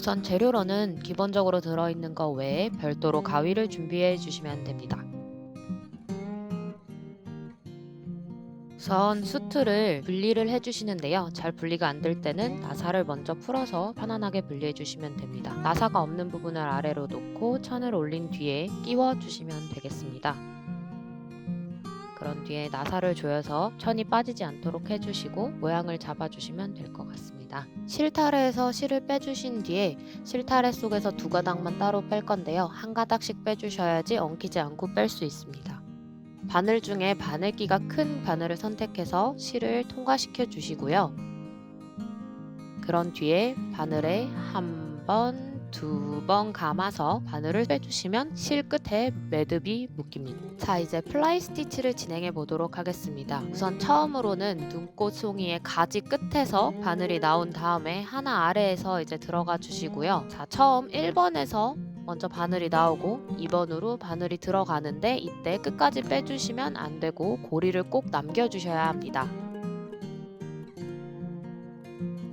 우선 재료로는 기본적으로 들어있는 것 외에 별도로 가위를 준비해 주시면 됩니다. 우선 수트를 분리를 해주시는데요. 잘 분리가 안 될 때는 나사를 먼저 풀어서 편안하게 분리해 주시면 됩니다. 나사가 없는 부분을 아래로 놓고 천을 올린 뒤에 끼워 주시면 되겠습니다. 그런 뒤에 나사를 조여서 천이 빠지지 않도록 해주시고 모양을 잡아주시면 될 것 같습니다. 실타래에서 실을 빼주신 뒤에 실타래 속에서 두 가닥만 따로 뺄 건데요. 한 가닥씩 빼주셔야지 엉키지 않고 뺄 수 있습니다. 바늘 중에 바늘기가 큰 바늘을 선택해서 실을 통과시켜 주시고요. 그런 뒤에 바늘에 한 번, 두 번 감아서 바늘을 빼주시면 실 끝에 매듭이 묶입니다. 자, 이제 플라이 스티치를 진행해 보도록 하겠습니다. 우선 처음으로는 눈꽃 송이의 가지 끝에서 바늘이 나온 다음에 하나 아래에서 이제 들어가 주시고요. 자, 처음 1번에서 먼저 바늘이 나오고 2번으로 바늘이 들어가는데 이때 끝까지 빼주시면 안 되고 고리를 꼭 남겨주셔야 합니다.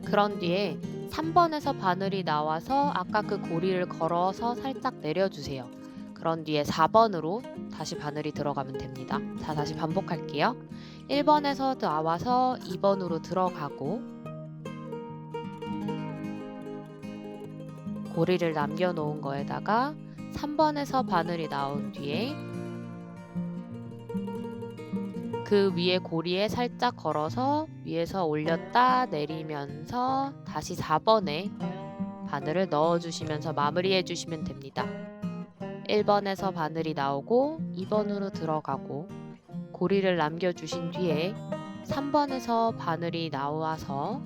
그런 뒤에 3번에서 바늘이 나와서 아까 그 고리를 걸어서 살짝 내려주세요. 그런 뒤에 4번으로 다시 바늘이 들어가면 됩니다. 자, 다시 반복할게요. 1번에서 나와서 2번으로 들어가고 고리를 남겨놓은 거에다가 3번에서 바늘이 나온 뒤에 그 위에 고리에 살짝 걸어서 위에서 올렸다 내리면서 다시 4번에 바늘을 넣어주시면서 마무리해 주시면 됩니다. 1번에서 바늘이 나오고 2번으로 들어가고 고리를 남겨주신 뒤에 3번에서 바늘이 나와서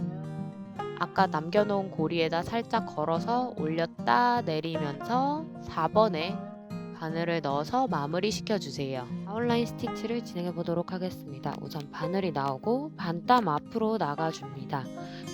아까 남겨놓은 고리에다 살짝 걸어서 올렸다 내리면서 4번에 바늘을 넣어서 마무리 시켜주세요. 아웃라인 스티치를 진행해 보도록 하겠습니다. 우선 바늘이 나오고 반땀 앞으로 나가줍니다.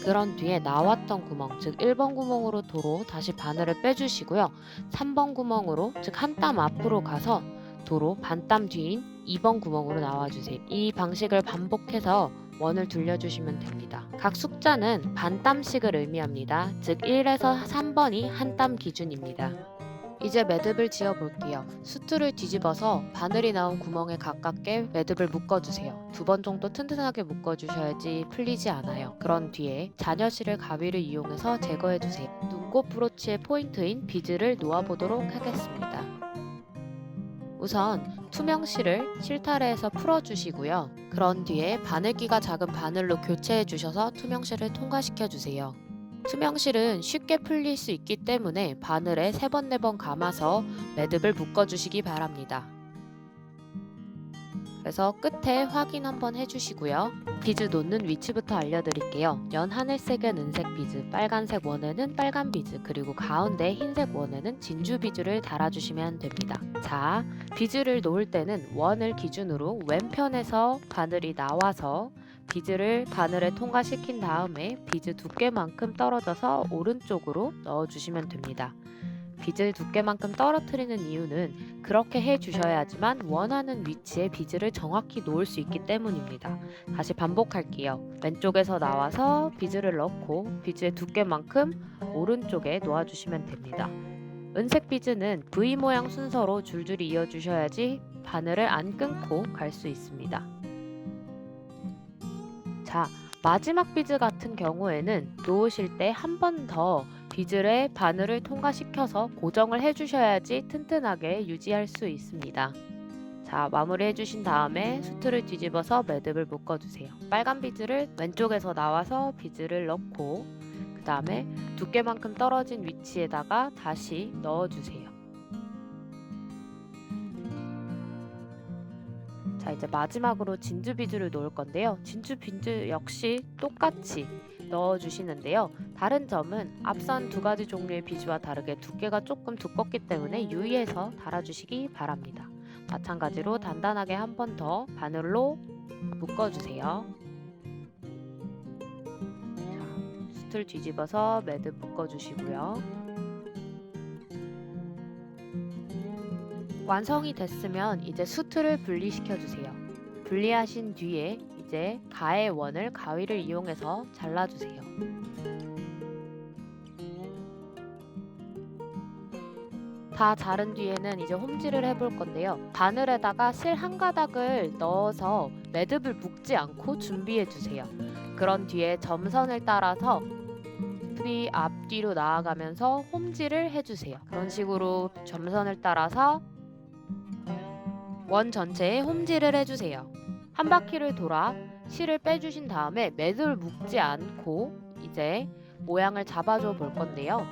그런 뒤에 나왔던 구멍, 즉 1번 구멍으로 도로 다시 바늘을 빼주시고요. 3번 구멍으로, 즉 한 땀 앞으로 가서 도로 반땀 뒤인 2번 구멍으로 나와주세요. 이 방식을 반복해서 원을 둘려주시면 됩니다. 각 숫자는 반땀씩을 의미합니다. 즉 1에서 3번이 한 땀 기준입니다. 이제 매듭을 지어 볼게요. 수트를 뒤집어서 바늘이 나온 구멍에 가깝게 매듭을 묶어주세요. 두 번 정도 튼튼하게 묶어주셔야지 풀리지 않아요. 그런 뒤에 잔여실을 가위를 이용해서 제거해주세요. 눈꽃 브로치의 포인트인 비즈를 놓아보도록 하겠습니다. 우선 투명 실을 실타래에서 풀어주시고요. 그런 뒤에 바늘기가 작은 바늘로 교체해 주셔서 투명 실을 통과시켜 주세요. 투명실은 쉽게 풀릴 수 있기 때문에 바늘에 3번, 4번 감아서 매듭을 묶어주시기 바랍니다. 그래서 끝에 확인 한번 해주시고요. 비즈 놓는 위치부터 알려드릴게요. 연 하늘색은 은색 비즈, 빨간색 원에는 빨간 비즈, 그리고 가운데 흰색 원에는 진주 비즈를 달아주시면 됩니다. 자, 비즈를 놓을 때는 원을 기준으로 왼편에서 바늘이 나와서 비즈를 바늘에 통과시킨 다음에 비즈 두께만큼 떨어져서 오른쪽으로 넣어주시면 됩니다. 비즈 두께만큼 떨어뜨리는 이유는 그렇게 해 주셔야지만 원하는 위치에 비즈를 정확히 놓을 수 있기 때문입니다. 다시 반복할게요. 왼쪽에서 나와서 비즈를 넣고 비즈의 두께만큼 오른쪽에 놓아주시면 됩니다. 은색 비즈는 V 모양 순서로 줄줄이 이어주셔야지 바늘을 안 끊고 갈 수 있습니다. 자, 마지막 비즈 같은 경우에는 놓으실 때 한 번 더 비즈의 바늘을 통과시켜서 고정을 해주셔야지 튼튼하게 유지할 수 있습니다. 자, 마무리 해 주신 다음에 수트를 뒤집어서 매듭을 묶어주세요. 빨간 비즈를 왼쪽에서 나와서 비즈를 넣고 그 다음에 두께만큼 떨어진 위치에다가 다시 넣어주세요. 자 이제 마지막으로 진주 비즈를 놓을 건데요. 진주 비즈 역시 똑같이 넣어주시는데요. 다른 점은 앞선 두 가지 종류의 비즈와 다르게 두께가 조금 두껍기 때문에 유의해서 달아주시기 바랍니다. 마찬가지로 단단하게 한 번 더 바늘로 묶어주세요. 자, 수트를 뒤집어서 매듭 묶어주시고요. 완성이 됐으면 이제 수트를 분리시켜 주세요. 분리하신 뒤에 이제 가의 원을 가위를 이용해서 잘라주세요. 다 자른 뒤에는 이제 홈질을 해볼 건데요. 바늘에다가 실 한 가닥을 넣어서 매듭을 묶지 않고 준비해 주세요. 그런 뒤에 점선을 따라서 앞뒤로 나아가면서 홈질을 해주세요. 그런 식으로 점선을 따라서 원 전체에 홈질을 해주세요. 한 바퀴를 돌아 실을 빼주신 다음에 매듭을 묶지 않고 이제 모양을 잡아줘 볼 건데요.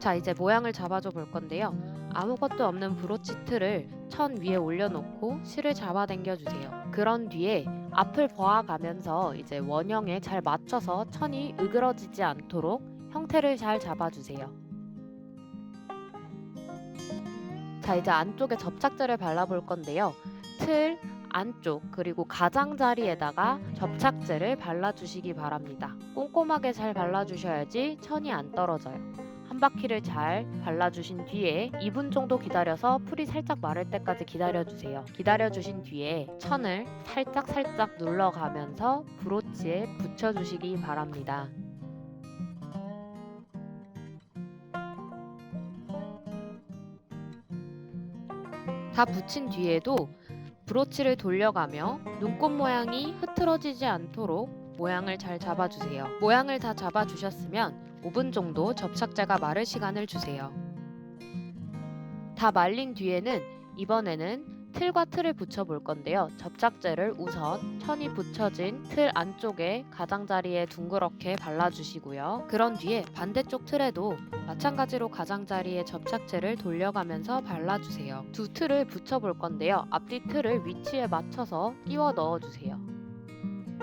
자 이제 모양을 잡아줘 볼 건데요. 아무것도 없는 브로치 틀을 천 위에 올려놓고 실을 잡아당겨 주세요. 그런 뒤에 앞을 보아가면서 이제 원형에 잘 맞춰서 천이 으그러지지 않도록 형태를 잘 잡아주세요. 자 이제 안쪽에 접착제를 발라볼 건데요. 틀 안쪽 그리고 가장자리에다가 접착제를 발라주시기 바랍니다. 꼼꼼하게 잘 발라주셔야지 천이 안 떨어져요. 한 바퀴를 잘 발라주신 뒤에 2분 정도 기다려서 풀이 살짝 마를 때까지 기다려주세요. 기다려주신 뒤에 천을 살짝 살짝 눌러가면서 브로치에 붙여주시기 바랍니다. 다 붙인 뒤에도 브로치를 돌려가며 눈꽃 모양이 흐트러지지 않도록 모양을 잘 잡아주세요. 모양을 다 잡아주셨으면 5분 정도 접착제가 마를 시간을 주세요. 다 말린 뒤에는 이번에는 틀과 틀을 붙여볼 건데요. 접착제를 우선 천이 붙여진 틀 안쪽에 가장자리에 둥그렇게 발라주시고요. 그런 뒤에 반대쪽 틀에도 마찬가지로 가장자리에 접착제를 돌려가면서 발라주세요. 두 틀을 붙여볼 건데요. 앞뒤 틀을 위치에 맞춰서 끼워 넣어주세요.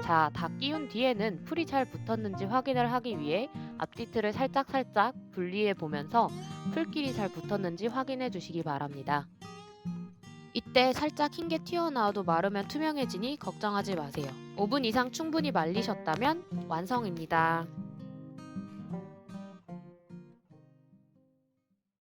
자, 다 끼운 뒤에는 풀이 잘 붙었는지 확인을 하기 위해 앞뒤 틀을 살짝살짝 분리해 보면서 풀끼리 잘 붙었는지 확인해 주시기 바랍니다. 이때 살짝 흰 게 튀어나와도 마르면 투명해지니 걱정하지 마세요. 5분 이상 충분히 말리셨다면 완성입니다.